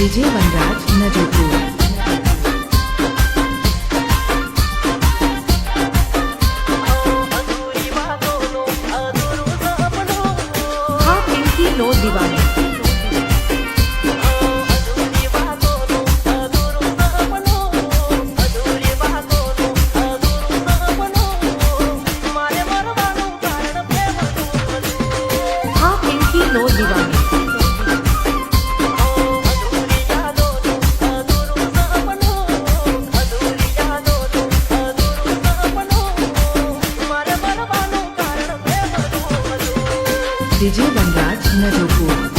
વિજય વનરાજ નજરપુર હા પિંકી નો દિવાળી डीजे वनराज नजोपुर।